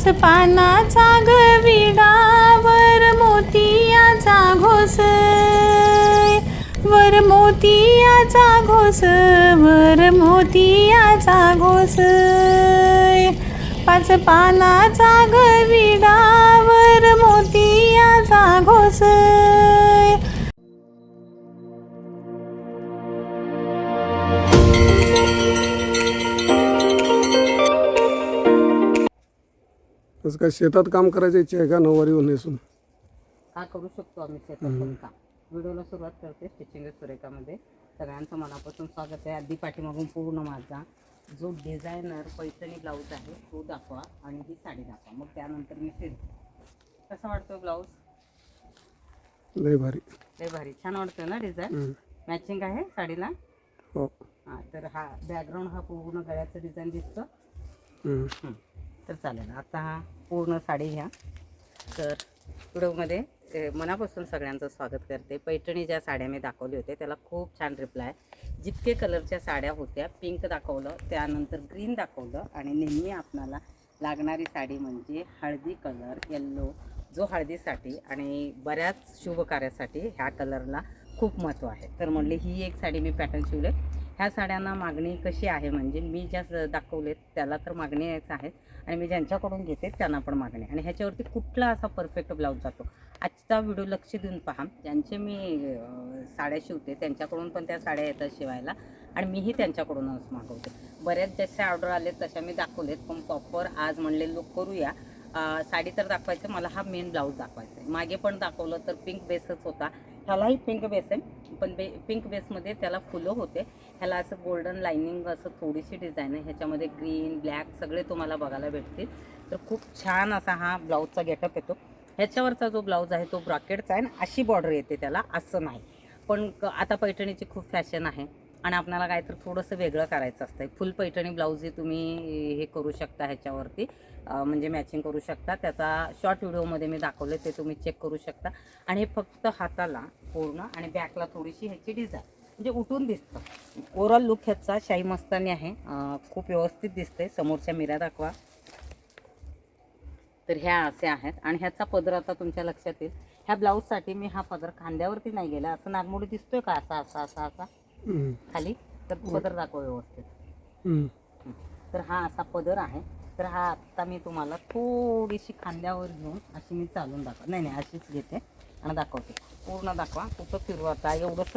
पाच पानाचा गविडावर मोतियाचा घोस वर मोतियाचा घोस वर मोतियाचा घोस पाच पानाचा गविडावर मोतियाचा घोस तसं काय शेतात काम करायची इच्छा आहे का? नऊवारी नेसून हा करू शकतो आम्ही शेतात पण काम. व्हिडिओला सुरुवात करते स्टिचिंग सुरेखामध्ये. सगळ्यांचं मनापासून स्वागत आहे. आधी पाठीमागून पूर्ण माझा जो डिझायनर पैठणी ब्लाऊज आहे तो दाखवा आणि ही साडी दाखवा. मग त्यानंतर मी फिर कसा वाटतो ब्लाऊज लय भारी. लय भारी. छान वाटतोय ना डिझाईन. मॅचिंग आहे साडीला? हो. हां तर हा बॅकग्राऊंड हा पूर्ण गळ्याचं डिझाईन दिसतं. तर चालेल. आता हा पूर्ण साडी घ्या. तर व्हिडिओमध्ये मनापासून सगळ्यांचं स्वागत करते. पैठणी ज्या साड्या मी दाखवली होते त्याला खूप छान रिप्लाय जितके कलरच्या साड्या होत्या पिंक दाखवलं त्यानंतर ग्रीन दाखवलं आणि नेहमी आपणाला लागणारी साडी म्हणजे हळदी कलर येल्लो जो हळदीसाठी आणि बऱ्याच शुभकार्यासाठी ह्या कलरला खूप महत्त्व आहे. तर म्हणले ही एक साडी मी पॅटर्न शिवले ह्या साड्यांना मागणी कशी आहे? म्हणजे मी ज्या स- दाखवलेत त्याला तर मागणी यायचं आहे आणि मी ज्यांच्याकडून घेते त्यांना पण मागणी आणि ह्याच्यावरती कुठला असा परफेक्ट ब्लाऊज जातो? आजचा व्हिडिओ लक्ष देऊन पहा. ज्यांचे मी साड्या शिवते त्यांच्याकडून पण त्या साड्या येतात शिवायला. आणि मीही त्यांच्याकडूनच मागवते. बऱ्याच जशा ऑर्डर आलेत तशा मी दाखवलेत. पण प्रॉपर आज म्हणले लुक करूया. साडी तर दाखवायचं मला हा मेन ब्लाऊज दाखवायचा आहे. मागे पण दाखवलं तर पिंक बेसच होता. ह्यालाही पिंक बेस आहे. पण बे पिंक बेसमध्ये त्याला फुलं होते. ह्याला असं गोल्डन लाइनिंग असं थोडीशी डिझाईन आहे. ह्याच्यामध्ये ग्रीन ब्लॅक सगळे तुम्हाला बघायला भेटतील. तर खूप छान असा हा ब्लाऊजचा गेटअप येतो. ह्याच्यावरचा जो ब्लाऊज आहे तो ब्रॉकेटचा आहे आणि अशी बॉर्डर येते त्याला असं नाही. पण क- आता पैठणीची खूप फॅशन आहे. आणि आपणाला काय तर थोडंसं वेगळं करायचं असतं फुल पैठणी ब्लाऊजही तुम्ही हे करू शकता ह्याच्यावरती. म्हणजे मॅचिंग करू शकता. त्याचा शॉर्ट व्हिडिओमध्ये मी दाखवले ते तुम्ही चेक करू शकता. आणि हे फक्त हाताला पूर्ण आणि बॅकला थोडीशी ह्याची डिझाईन म्हणजे उठून दिसतं. ओव्हरऑल लुक ह्याचा शाही मस्तानी आहे. खूप व्यवस्थित दिसते समोरच्या मिऱ्या दाखवा. तर ह्या असे आहेत. आणि ह्याचा पदर आता तुमच्या लक्षात येईल. ह्या ब्लाऊजसाठी मी हा पदर खांद्यावरती नाही गेला. असं नागमोडी दिसतोय का? असा असा असा असा. खाली तर पदर दाखव व्यवस्थित. तर हा असा पदर आहे. तर हा आत्ता मी तुम्हाला थोडीशी खांद्यावर घेऊन अशी मी चालून दाखव नाही नाही अशीच घेते आणि दाखवते. पूर्ण दाखवा कुठं फिरवता एवढंच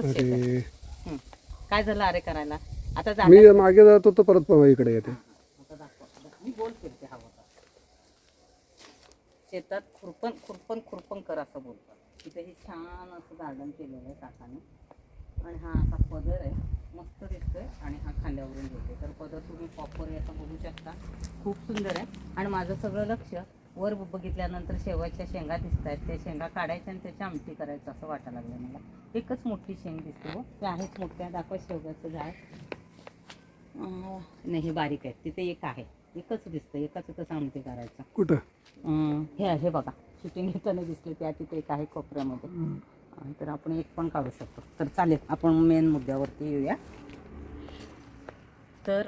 काय झालं अरे करायला? आता मी मागे जातो तर परत पहा इकडे येते. आता दाखवा मी गोल फिरते हा होता. शेतात खुरपण खुरपण खुरपण कर असं बोलतात. तिथे हे छान असं गार्डन केलेलं आहे काकाने. आणि हा असा पदर आहे मस्त दिसतोय आणि हा खांद्यावरून घेते तर पदर तुम्ही प्रॉपर याचा बघू शकता. खूप सुंदर आहे. आणि माझं सगळं लक्ष वर बघितल्यानंतर शेवटच्या शेंगा दिसत आहेत त्या शेंगा काढायच्या आणि त्याची आमटी करायचं असं वाटायला लागलं मला. एकच मोठी शेंग दिसते हो. ते आहेत मोठ्या. दाखवा शेवगाचं झाड. नाही हे बारीक आहे तिथे एक आहे. एकच दिसतं एकाच कसं आमटी करायचं. कुठं? हे आहे बघा. शूटिंग घेताना दिसले त्या तिथे एक आहे कोपऱ्यामध्ये. तर आपण एक पण काढू शकतो. तर चालेल आपण मेन मुद्द्यावरती येऊया. तर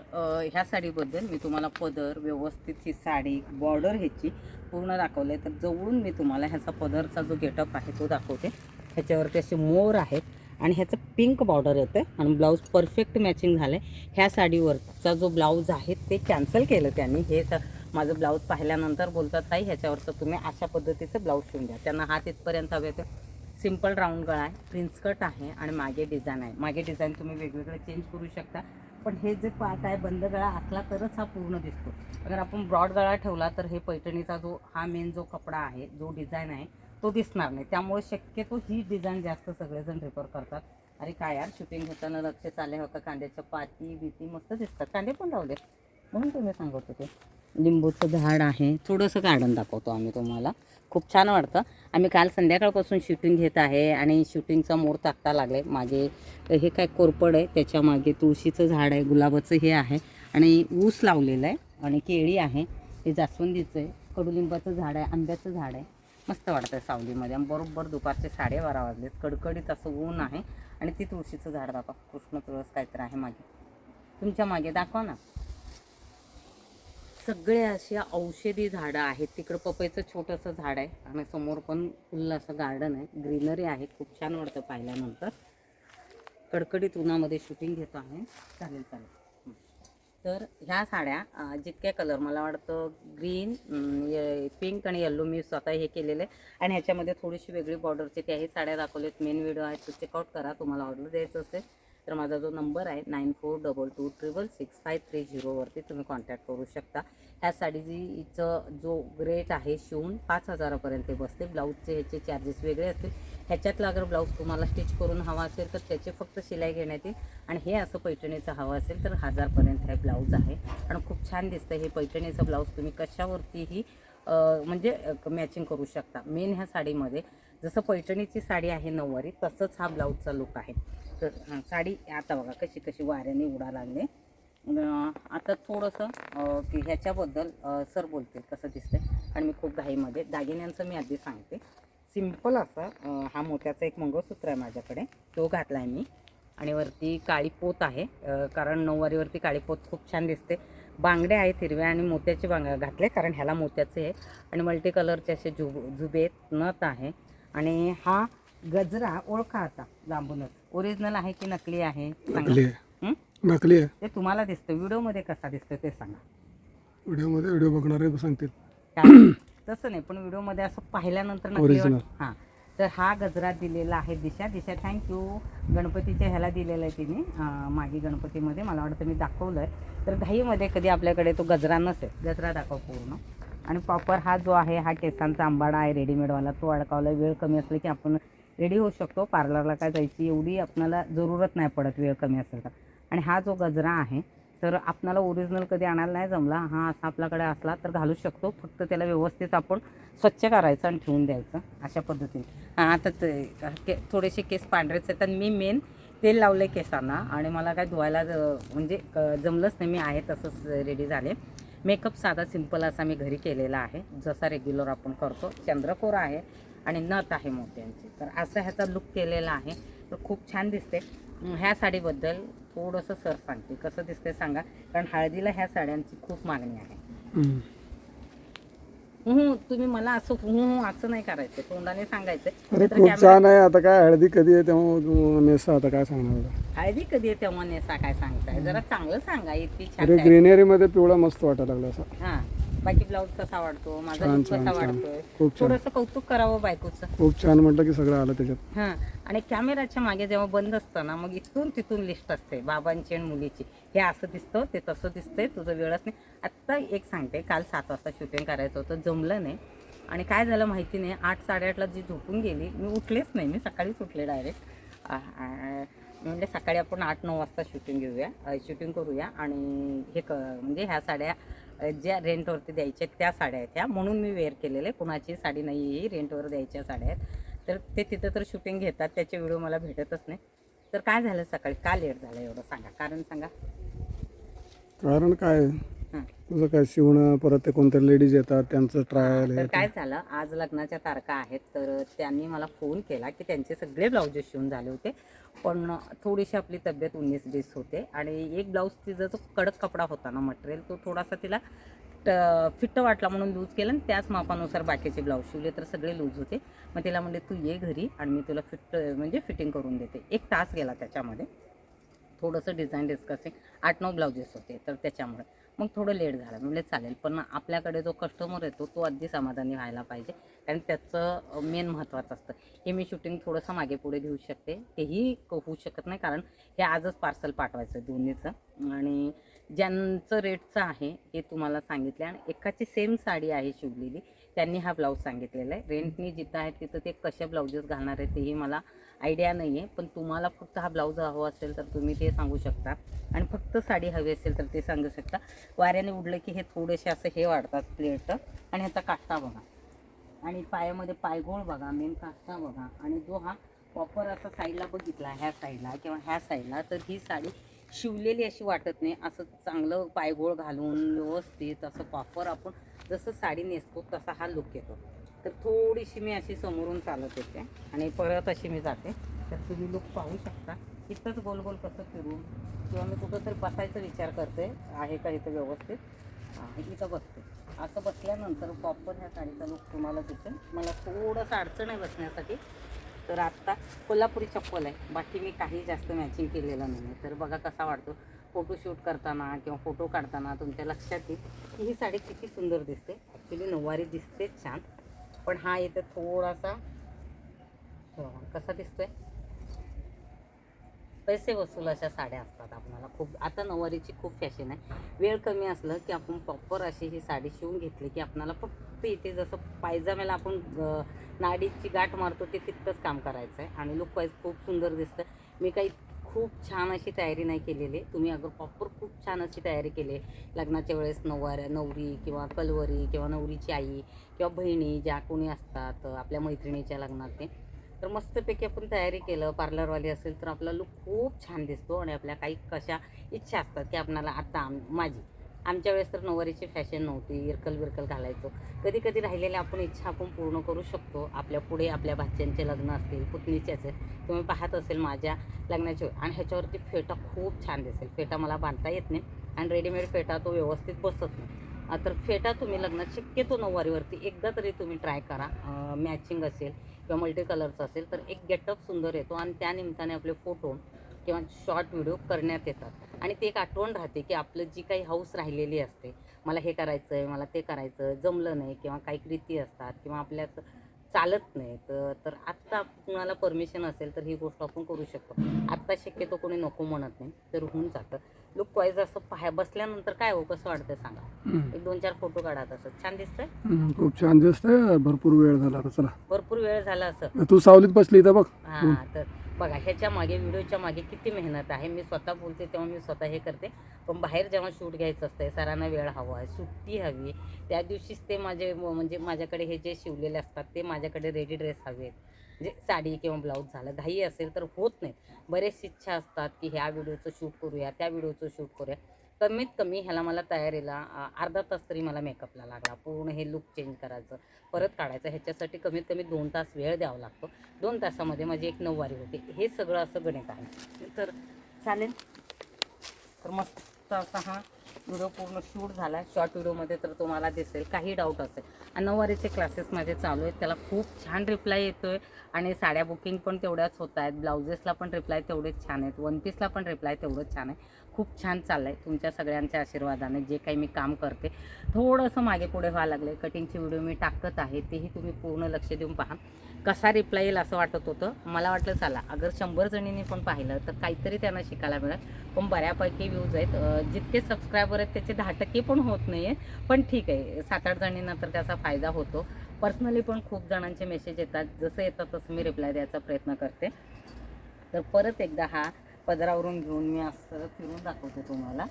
ह्या साडीबद्दल मी तुम्हाला पदर व्यवस्थित ही साडी बॉर्डर ह्याची पूर्ण दाखवलं आहे तर जवळून मी तुम्हाला ह्याचा पदरचा जो गेटअप आहे तो दाखवते. ह्याच्यावरती असे मोर आहेत आणि ह्याचं पिंक बॉर्डर येतं आणि ब्लाऊज परफेक्ट मॅचिंग झालं आहे ह्या साडीवरचा जो ब्लाऊज आहे ते कॅन्सल केलं त्यांनी. हे स माझं ब्लाऊज पाहिल्यानंतर बोलतात ताई ह्याच्यावरचं तुम्ही अशा पद्धतीचं ब्लाऊज शिवून द्या. त्यांना हात इथपर्यंत हवे होते. सिंपल राऊंड गळा आहे प्रिन्स कट आहे आणि मागे डिझाईन आहे. मागे डिझाईन तुम्ही वेगवेगळे चेंज करू शकता. पण हे जे पार्ट आहे बंद गळा असला तरच हा पूर्ण दिसतो. अगर आपण ब्रॉड गळा ठेवला तर हे पैठणीचा जो हा मेन जो कपडा आहे जो डिझाईन आहे तो दिसणार नाही. त्यामुळे शक्यतो ही डिझाईन जास्त सगळेजण रेफर करतात. अरे काय यार शूटिंग घेताना लक्ष चालले होतं कांद्याच्या पाती बिती मस्त दिसतात. कांदे पण लावले म्हणून तुम्ही सांगत होते. लिंबूचं झाड आहे. थोडंसं गार्डन दाखवतो आम्ही तुम्हाला. खूप छान वाटतं. आम्ही काल संध्याकाळपासून शूटिंग घेत आहे आणि शूटिंगचा मोर टाकता लागले मागे हे काय कोरपड आहे त्याच्यामागे तुळशीचं झाड आहे गुलाबाचं हे आहे आणि ऊस लावलेलं आहे आणि केळी आहे. हे जास्वंदीचं आहे कडुलिंबाचं झाड आहे आंब्याचं झाड आहे. मस्त वाटतं सावलीमध्ये. बरोबर दुपारचे साडेबारा वाजले कडकडीत असं ऊन आहे आणि ती तुळशीचं झाड दाखवा. कृष्ण तुळस काहीतरी आहे मागे. तुमच्या मागे दाखवा ना. सगळे अशी औषधी झाडं आहेत. तिकडं पपईचं छोटंसं झाड आहे आणि समोर पण फुल असं गार्डन आहे. ग्रीनरी आहे. खूप छान वाटतं पाहिल्यानंतर. कडकडीत उन्हामध्ये शूटिंग घेतो आहे चालेल चालेल. तर ह्या साड्या जितक्या कलर मला वाटतं ग्रीन पिंक आणि येल्लो मी स्वतः हे केलेले आहे. आणि ह्याच्यामध्ये थोडीशी वेगळी बॉर्डरची त्याही साड्या दाखवल्यात मेन व्हिडिओ आहे तो चेकआउट करा. तुम्हाला ऑर्डर द्यायचं असेल. तर माझा जो नंबर आहे nine four double two triple six five three झिरोवरती तुम्ही कॉन्टॅक्ट करू शकता. ह्या साडीचं जो रेट आहे शिवून पाच हजारापर्यंत बसते. ब्लाऊजचे ह्याचे चार्जेस वेगळे असतील. ह्याच्यातला अगर ब्लाऊज तुम्हाला स्टिच करून हवा असेल तर त्याचे फक्त शिलाई घेण्यात येईल. आणि हे असं पैठणीचं हवं असेल तर हजारपर्यंत हे ब्लाऊज आहे. आणि खूप छान दिसतं हे पैठणीचं ब्लाऊज तुम्ही कशावरतीही म्हणजे मॅचिंग करू शकता. मेन ह्या साडीमध्ये जसं पैठणीची साडी आहे नऊवारी तसंच हा ब्लाऊजचा लुक आहे. तर साडी आता बघा कशी कशी वाऱ्याने उडा लागले. आता थोडंसं की ह्याच्याबद्दल सर बोलतील कसं दिसतंय. आणि मी खूप घाईमध्ये दागिन्यांचं मी आधी सांगते. सिंपल असा हा मोत्याचा एक मंगळसूत्र आहे माझ्याकडे. तो घातला आहे मी. आणि वरती काळी पोत आहे कारण नऊवारीवरती काळी पोत खूप छान दिसते. बांगड्या आहेत हिरव्या आणि मोत्याचे बांग घातले कारण ह्याला मोत्याचे आहे. आणि मल्टी कलरचे असे जुब जुबेत नथ आहे. आणि हा गजरा ओळखा आता लांबूनच. ओरिजिनल आहे की नकली आहे? सांगा. नकली आहे. हं? नकली आहे. ते तुम्हाला दिसतं. व्हिडिओमध्ये कसा दिसतं ते सांगा. व्हिडिओमध्ये व्हिडिओ बघणारे सांगतील. काय? तसं नाही पण व्हिडिओमध्ये असं पाहिल्यानंतर नकली Original. वाट- हां. तर हा गजरा दिलेला आहे दिशा. दिशा थँक्यू गणपतीच्या ह्याला दिलेला आहे तिने अं, मागे गणपतीमध्ये. मला वाटतं मी दाखवलं आहे तर घाईमध्ये कधी आपल्याकडे तो गजरा नसेल. गजरा दाखव पूर्ण. आणि प्रॉपर हा जो आहे हा केसांचा आंबाडा आहे रेडीमेडवाला तो अडकावला वेळ कमी असला की आपण रेडी होऊ शकतो. पार्लरला काय जायची एवढी आपल्याला जरूरत नाही पडत वेळ कमी असेल तर. आणि हा जो गजरा आहे तर आपणाला ओरिजिनल कधी आणायला नाही जमला. हा असा आपल्याकडे असला तर घालू शकतो. फक्त त्याला व्यवस्थित आपण स्वच्छ करायचं आणि ठेवून द्यायचं अशा पद्धतीने. हां आता ते के थोडेसे केस पांढरेच आहेत. आणि मी मेन तेल लावले केसांना. आणि मला काय धुवायला ज- म्हणजे क- जमलंच नाही. मी आहे तसंच रेडी झाले. मेकअप साधा सिंपल असा मी घरी केलेला आहे. जसा रेग्युलर आपण करतो. चंद्रकोर आहे. आणि नथ आहे मोत्यांची. तर असं ह्याचा लुक केलेला आहे. तर खूप छान दिसते. ह्या साडीबद्दल थोडंसं सर सांगते. कसं दिसते सांगा. कारण हळदीला ह्या साड्यांची खूप मागणी आहे. हम्म. तुम्ही मला असं असं नाही करायचं. तोंडाने सांगायचं. अरे खूप छान आहे. आता काय हळदी कधी आहे तेव्हा नेसा. आता काय सांगणार. हळदी कधी आहे तेव्हा नेसा? काय सांगताय? जरा चांगलं सांगा. इतकी छान ग्रीनरी मध्ये पिवळा मस्त वाटायला लागला असं. हा. बाकी ब्लाऊज कसा वाटतो माझा छान, लुक छान, कसा छान. वाटतोय खूप छान. थोडंसं कौतुक करावं बायकोचं. खूप छान म्हटलं की सगळं आलं त्याच्यात. हां. आणि कॅमेराच्या मागे जेव्हा बंद असतं ना मग इथून तिथून लिस्ट असते बाबांची आणि मुलीची. हे असं दिसतं ते तसं दिसतंय तुझं वेळच नाही. आत्ता एक सांगते काल सात वाजता शूटिंग करायचं होतं जमलं नाही. आणि काय झालं माहिती नाही आठ साडेआठला जी झोपून गेली मी उठलेच नाही मी सकाळीच उठले डायरेक्ट म्हणजे सकाळी आपण आठ नऊ वाजता शूटिंग घेऊया शूटिंग करूया. आणि हे क म्हणजे ह्या साड्या ज्या रेंटवरती द्यायच्या त्या साड्या आहेत ह्या. म्हणून मी वेअर केलेले. कुणाची साडी नाही ही रेंटवर द्यायच्या साड्या आहेत. तर ते तिथं तर शूटिंग घेतात त्याचे व्हिडिओ मला भेटतच नाही. तर काय झालं सकाळी? का लेट झालं एवढं सांगा. कारण सांगा. कारण काय? तुझं काय शिवणं परत ते कोणत्या लेडीज येतात त्यांचं ट्रायल तर काय झालं आज लग्नाच्या तारखा आहेत तर त्यांनी मला फोन केला की त्यांचे सगळे ब्लाउजेस शिवून झाले होते पण थोडीशी आपली तब्येत उन्नीस बीस होते आणि एक ब्लाऊज तिचा जो कडक कपडा होता ना मटेरियल तो थोडासा तिला फिट्ट वाटला म्हणून लूज केलं आणि त्याच मापानुसार बाकीचे ब्लाऊज शिवले तर सगळे लूज होते. मग तिला म्हणले तू ये घरी आणि मी तुला फिट म्हणजे फिटिंग करून देते. एक तास गेला त्याच्यामध्ये. थोडंसं डिझाईन डिस्कसिंग आठ नऊ ब्लाउजेस होते तर त्याच्यामुळे. मग थोडं लेट झालं म्हणजे चालेल पण आपल्याकडे जो कस्टमर येतो तो अगदी समाधानी व्हायला पाहिजे. कारण त्याचं मेन महत्त्वाचं असतं. हे मी शूटिंग थोडंसं मागे पुढे घेऊ शकते. तेही होऊ शकत नाही कारण हे आजच पार्सल पाठवायचं आहे दोन्हीचं. आणि ज्यांचं रेटचं आहे हे तुम्हाला सांगितलं. आणि एकाची सेम साडी आहे शिवलेली त्यांनी हा ब्लाऊज सांगितलेला आहे. रेंटनी जिथं आहे तिथं ते कसे ब्लाउजेस घालणार आहे तेही मला आयडिया नाही आहे पण तुम्हाला फक्त हा ब्लाऊज हवा असेल तर तुम्ही ते सांगू शकता. आणि फक्त साडी हवी असेल तर ते सांगू शकता. वाऱ्याने उडलं की हे थोडेसे असं हे वाढतात प्लेट आणि ह्याचा काष्टा बघा. आणि पायामध्ये पायगोळ बघा मेन काष्टा बघा. आणि जो हा प्रॉपर असा साईडला बघितला ह्या साईडला किंवा ह्या साईडला तर ही साडी शिवलेली अशी वाटत नाही. असं चांगलं पायगोळ घालून व्यवस्थित असं प्रॉपर आपण जसं साडी नेसतो तसा हा लुक येतो. तर थोडीशी मी अशी समोरून चालत येते आणि परत अशी मी जाते. तर तुम्ही लुक पाहू शकता. इथंच गोल गोल कसं फिरून किंवा मी कुठंतरी बसायचा विचार करते. आहे का इथं व्यवस्थित? इथं बसते. असं बसल्यानंतर प्रॉपर ह्या साडीचा लुक तुम्हाला दिसेल. मला थोडंसं अडचण आहे बसण्यासाठी. तर आत्ता कोल्हापुरी चप्पल आहे. बाकी मी काही जास्त मॅचिंग केलेलं नाही आहे तर बघा कसा वाटतो फोटोशूट करताना किंवा फोटो काढताना तुमच्या लक्षात येईल की ही साडी किती सुंदर दिसते. ॲक्च्युली नऊवारी दिसते छान. पण हा इथं थोडासा कसा दिसतोय? पैसे वसूल अशा साड्या असतात आपल्याला. खूप आता नऊवारीची खूप फॅशन आहे. वेळ कमी असलं की आपण प्रॉपर अशी ही साडी शिवून घेतली की आपणाला फक्त इथे जसं पायजाम्याला आपण नाडीची गाठ मारतो ते तितकंच काम करायचं आहे आणि लुक वाईज खूप सुंदर दिसतं. मी काही खूप छान अशी तयारी नाही केलेली. आहे. तुम्ही अगर प्रॉपर खूप छान अशी तयारी केली. लग्नाच्या वेळेस नऊवाऱ्या नवरी किंवा कलवरी किंवा नवरीची आई किंवा बहिणी ज्या कोणी असतात आपल्या मैत्रिणीच्या लग्नात ते तर मस्तपैकी आपण तयारी केलं. पार्लरवाली असेल तर आपला लुक खूप छान दिसतो आणि आपल्या काही कशा इच्छा असतात की आपणाला आता माझी. आमच्या वेळेस तर नऊवारीची फॅशन नव्हती. इरकल बिरकल घालायचो. कधी कधी राहिलेल्या आपण इच्छा आपण पूर्ण करू शकतो. आपल्या पुढे आपल्या भाच्यांचे लग्न असतील पुतणीचे असेल तुम्ही पाहत असेल माझ्या लग्नाचे. आणि ह्याच्यावरती फेटा खूप छान दिसेल. फेटा मला बांधता येत नाही आणि रेडीमेड फेटा तो व्यवस्थित बसत नाही. तर फेटा तुम्ही लग्नात शक्यतो नऊवारीवरती एकदा तरी तुम्ही ट्राय करा. मॅचिंग असेल किंवा मल्टी कलरचं असेल तर एक गेटअप सुंदर येतो. आणि त्या निमित्ताने आपले फोटो किंवा शॉर्ट व्हिडिओ करण्यात येतात. आणि ते एक आठवण राहते की आपलं जी काही हाऊस राहिलेली असते मला हे करायचं आहे मला ते करायचं आहे, जमलं नाही किंवा काही कृती असतात किंवा आपल्यात चालत नाही तर तर आत्ता कुणाला परमिशन असेल तर ही गोष्ट आपण करू शकतो. आत्ता शक्यतो कोणी नको म्हणत नाही तर होऊन जातं. लुक वाईज असं पाहा बसल्यानंतर काय हो कसं वाटतं सांगा. एक दोन चार फोटो काढा तसं छान दिसतंय? खूप छान दिसतंय. भरपूर वेळ झाला भरपूर वेळ झाला असं. तू सावलीत बसली इथं बघ. हा तर बघा ह्याच्या मागे व्हिडिओच्या मागे किती मेहनत आहे. मी स्वतः बोलते तेव्हा मी स्वतः हे करते. पण बाहेर जेव्हा शूट घ्यायचं असतंय सरांना वेळ हवा आहे सुट्टी हवी त्या दिवशीच ते माझे म- म्हणजे माझ्याकडे हे जे शिवलेले असतात ते माझ्याकडे रेडी ड्रेस हवे म्हणजे साडी किंवा ब्लाऊज झालं घाई असेल तर होत नाही बरेच इच्छा असतात की ह्या व्हिडिओचं शूट करूया त्या व्हिडिओचं शूट करूया. कमीत कमी ह्याला मला तयारीला अर्धा तास तरी मला मेकअपला लागला. पूर्ण हे लुक चेंज करायचं परत काढायचं ह्याच्यासाठी कमीत कमी दोन तास वेळ द्यावा लागतो. दोन तासामध्ये माझी एक नऊवारी होते. हे सगळं असं गणित आहे. तर चालेल? तर मस्त असा हा व्हिडिओ पूर्ण शूट झाला आहे शॉर्ट व्हिडिओमध्ये तर तुम्हाला दिसेल काही डाऊट असेल. आणि नऊवारीचे क्लासेस माझे चालू आहेत. त्याला खूप छान रिप्लाय येतो आहे आणि साड्या बुकिंग पण तेवढ्याच होत आहेत. ब्लाउजेसला पण रिप्लाय तेवढेच छान आहेत. वन पीसला पण रिप्लाय तेवढंच छान आहे. खूप छान चाललं आहे तुमच्या सगळ्यांच्या आशीर्वादाने जे काही मी काम करते थोडंसं मागे पुढे व्हायला आहे कटिंगचे व्हिडिओ मी टाकत आहे. तेही तुम्ही पूर्ण लक्ष देऊन पहा. कसा रिप्लाय येईल असं वाटत होतं. मला वाटलं चला अगर शंभर जणींनी पण पाहिलं तर काहीतरी त्यांना शिकायला मिळेल. पण बऱ्यापैकी व्ह्यूज आहेत. जितके सबस्क्रायबर आहेत त्याचे दहा टक्के पण होत नाही आहे पण ठीक आहे सात आठ जणींना तर त्याचा फायदा होतो. पर्सनली पण खूप जणांचे मेसेज येतात. जसं येतात तसं मी रिप्लाय द्यायचा प्रयत्न करते. तर परत एकदा हा पदरावरून घेऊन मी असं फिरून दाखवते तुम्हाला.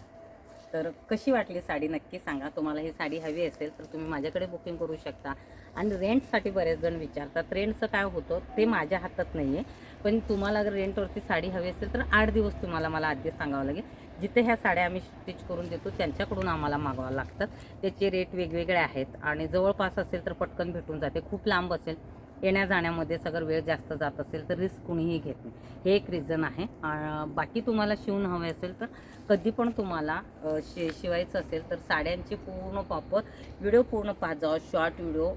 तर कशी वाटली साडी नक्की सांगा. तुम्हाला ही साडी हवी असेल तर तुम्ही माझ्याकडे बुकिंग करू शकता. आणि रेंटसाठी बरेच जण विचारतात. रेंटचं काय होतं? ते माझ्या हातात नाही आहे पण तुम्हाला जर रेंटवरती साडी हवी असेल तर आठ दिवस तुम्हाला मला आधी सांगावं लागेल. जिथे ह्या साड्या आम्ही स्टिच करून देतो त्यांच्याकडून आम्हाला मागवावं लागतात त्याचे रेट वेगवेगळे आहेत. आणि जवळपास असेल तर पटकन भेटून जाते. खूप लांब असेल येण्या जाण्यामध्ये सगळं वेळ जास्त जात असेल तर रिस्क कुणीही घेत नाही. हे एक रिझन आहे. बाकी तुम्हाला शिवून हवे असेल तर कधी पण तुम्हाला शि शिवायचं असेल तर साड्यांची पूर्ण प्रॉपर व्हिडिओ पूर्ण पाहत जावा शॉर्ट व्हिडिओ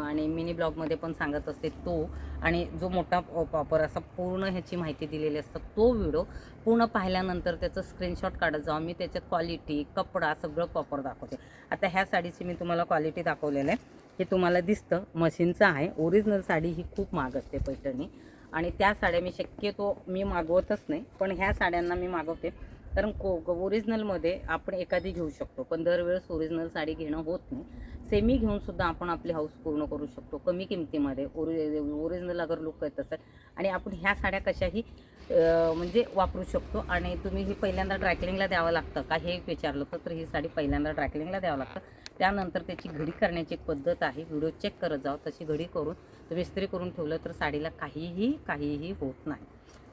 आणि मिनी ब्लॉगमध्ये पण सांगत असते तो. आणि जो मोठा प्रॉपर असा पूर्ण ह्याची माहिती दिलेली असतं तो व्हिडिओ पूर्ण पाहिल्यानंतर त्याचं स्क्रीनशॉट काढत जावा मी त्याच्यात क्वालिटी कपडा सगळं प्रॉपर दाखवते. आता ह्या साडीची मी तुम्हाला क्वालिटी दाखवलेलं आहे. हे तुम्हाला दिसतं. मशीनचं आहे. ओरिजिनल साडी ही खूप महाग असते पैठणी. आणि त्या साड्या मी शक्यतो मी मागवतच नाही. पण ह्या साड्यांना मी मागवते. कारण को ओरिजिनलमध्ये आपण एखादी घेऊ शकतो. पण दरवेळेस ओरिजिनल साडी घेणं होत नाही. सेमी घेऊनसुद्धा आपण आपली हाऊस पूर्ण करू शकतो. कमी किमतीमध्ये. ओरि ओरिजिनल अगर लुक येत असेल. आणि आपण ह्या साड्या कशाही म्हणजे वापरू शकतो. आणि तुम्ही ही पहिल्यांदा ड्रायक्लिंगला द्यावं लागतं. का हे विचारलं होतं तर ही साडी पहिल्यांदा ड्रायक्लिंगला द्यावं लागतं. त्यानंतर त्याची घडी करण्याची एक पद्धत आहे. व्हिडिओ चेक करत जावं तशी घडी करून तुम्ही इस्त्री करून ठेवलं तर साडीला काहीही काहीही होत नाही.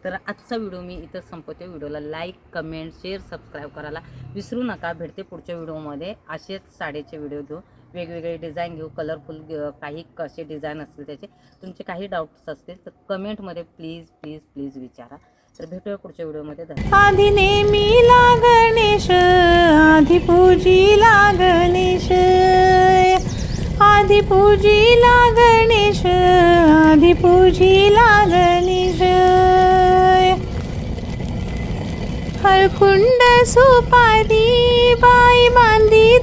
तर आजचा व्हिडिओ मी इथं संपवते. व्हिडिओला लाईक कमेंट शेअर सबस्क्राईब करायला विसरू नका. भेटते पुढच्या व्हिडिओमध्ये. असेच साडीचे व्हिडिओ घेऊन. वेगवेगळे डिझाईन घेऊ कलरफुल काही कसे डिझाईन असतील त्याचे. तुमचे काही डाऊट्स असतील तर कमेंटमध्ये प्लीज प्लीज प्लीज विचारा. तर भेटूया पुढच्या व्हिडिओमध्ये. आधी नेहमी लागणेश आधी पूजी लागणेश. आधी पूजी लागणेश आधी पूजी लागणेश. हळकुंड सुपारी बाई बांधी